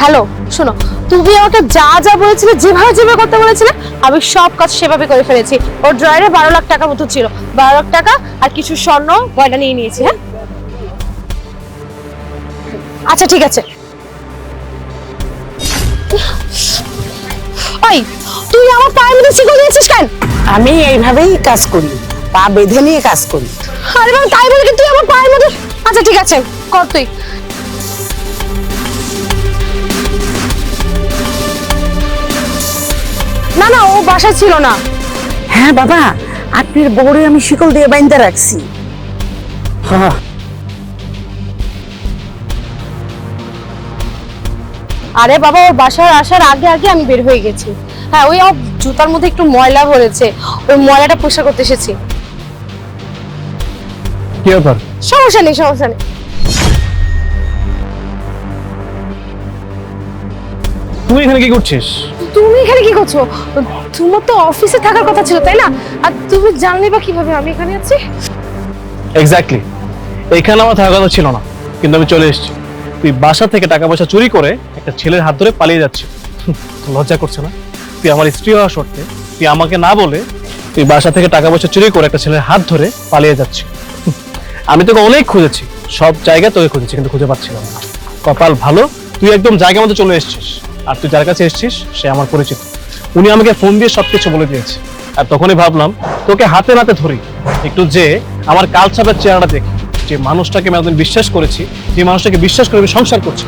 Hello শোনো তুমি আমাকে যা যা বলেছিলে যেভাবে যেভাবে করতে বলেছিলে আমি সব কাজ সেভাবে করে ফেলেছি। ওর ড্রয়ারে বারো লাখ টাকা মতো ছিল। বারো লাখ টাকা আর কিছু স্বর্ণ গয়না নিয়ে নিয়েছি হ্যাঁ? আচ্ছা ঠিক আছে। ওই তুই আমার পায়ের মধ্যে শিকল দিয়েছিস কেন? আমি এইভাবেই কাজ করি পা বেঁধে নিয়ে কাজ করি। আরে বাবা তাই বলে কি তুই আমার পায়ের মধ্যে আচ্ছা ঠিক আছে কর তুই। না না ও বাসায় ছিল না। হ্যাঁ বাবা আপনার বউরে আমি শিকল দিয়ে বাইন্দা রাখছি। হ্যাঁ আরে বাবা ওর বাসায় আসার আগে আগে আমি বের হয়ে গেছি। হ্যাঁ ওই আমার জুতার মধ্যে একটু ময়লা ভরেছে। ওই ময়লাটা পরিষ্কার করতে এসেছি। কি ব্যাপার? সমস্যা নেই সমস্যা নেই। তুই এখানে কি করছিস? তুমি এখানে কি করছ? তোমার তো অফিসে থাকার কথা ছিল, তাই না? আর তুমি জানলে বা কীভাবে আমি এখানে আছি? এক্স্যাক্টলি এখানে আমার থাকার কথা ছিল না, কিন্তু আমি চলে এসেছি। তুই বাসা থেকে টাকা পয়সা চুরি করে একটা ছেলের হাত ধরে পালিয়ে যাচ্ছে লজ্জা করছে না? তুই আমার স্ত্রী হওয়া সত্ত্বে তুই আমাকে না বলে তুই বাসা থেকে টাকা পয়সা চুরি করে একটা ছেলের হাত ধরে পালিয়ে যাচ্ছে আমি তোকে অনেক খুঁজেছি, সব জায়গায় তোকে খুঁজেছি, কিন্তু খুঁজে পাচ্ছিলাম না। কপাল ভালো, তুই একদম জায়গা মতো চলে এসেছিস। আর তুই যার কাছে এসেছিস, সে আমার পরিচিত। উনি আমাকে ফোন দিয়ে সবকিছু বলে দিয়েছে। আর তখনই ভাবলাম, তোকে হাতে নাতে ধরি। একটু যে আমার কাল চেহারাটা দেখি। যে মানুষটাকে আমি এতদিন বিশ্বাস করেছি, যে মানুষটাকে বিশ্বাস করে আমি সংসার করছি।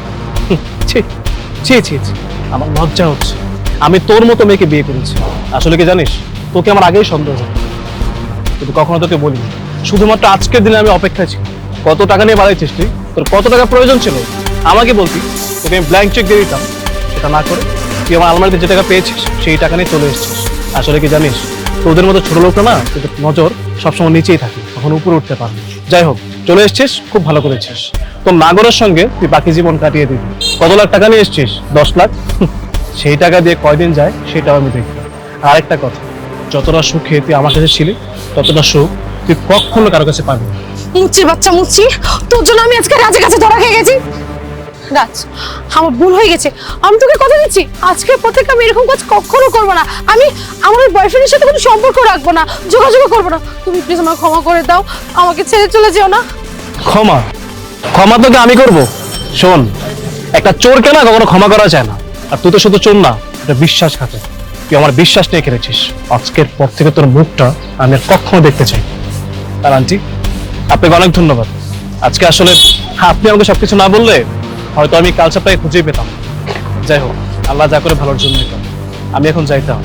ছি ছি ছি আমার লজ্জা হচ্ছে। আমি তোর মতো মেয়েকে বিয়ে করেছি। আসলে কি জানিস, তোকে আমার আগেই সন্দেহ কিন্তু কখনো তোকে বলি শুধুমাত্র আজকের দিনে আমি অপেক্ষায় ছি কত টাকা নিয়ে বাড়াইছিস তুই? তোর কত টাকা প্রয়োজন ছিল? আমাকে বলতি তোকে আমি ব্ল্যাঙ্ক চেক দিয়ে দিতাম। সেটা না করে তুই আমার আলমারিতে যে টাকা পেয়েছিস, সেই টাকা নিয়ে চলে এসেছিস। আসলে কি জানিস, তোদের মতো ছোট লোকটা না, তোদের নজর সবসময় নিচেই থাকে তখন উপরে উঠতে পারবি যাই হোক, চলে এসেছিস, খুব ভালো করেছিস। তোর নাগরের সঙ্গে তুই বাকি জীবন কাটিয়ে দিবি। কত লাখ টাকা নিয়ে এসেছিস? দশ লাখ? সেই টাকা দিয়ে কয়দিন যায়, সেটাও আমি দেখি। আর একটা কথা, যতটা সুখে তুই আমার কাছে ছিলি, ততটা সুখ তুই কখনো কারও কাছে পাবি না। মুচির বাচ্চা মুচি, তোর জন্য আমি আজকে রাজের কাছে ধরা খেয়ে গেছি। রাজ আমার ভুল হয়ে গেছে। আমি তোকে কথা দিচ্ছি। আজকের পর থেকে আমি এরকম কাজ কখনো করব না। আমি আমার বয়ফ্রেন্ডের সাথে কোনো সম্পর্ক রাখব না, যোগাযোগ করব না। তুমি প্লিজ আমাকে ক্ষমা করে দাও। আমাকে ছেড়ে চলে যেও না। ক্ষমা। ক্ষমা তোকে আমি করব। শোন, একটা চোরকে না কখনো ক্ষমা করা যায় না। আর তুই তো শুধু চোর না, এটা বিশ্বাস খাতে। তুই আমার বিশ্বাস নিয়ে খেলেছিস। আজকের পর থেকে তোর মুখটা আমি আর কখনো দেখতে চাই আর আন্টি, আপনাকে অনেক ধন্যবাদ। আজকে আসলে আপনি আমাকে সবকিছু না বললে হয়তো আমি কাল সপ্তাহে খুঁজেই পেতাম। যাই হোক, আল্লাহ যা করে ভালোর জন্য আমি এখন যাইতাম।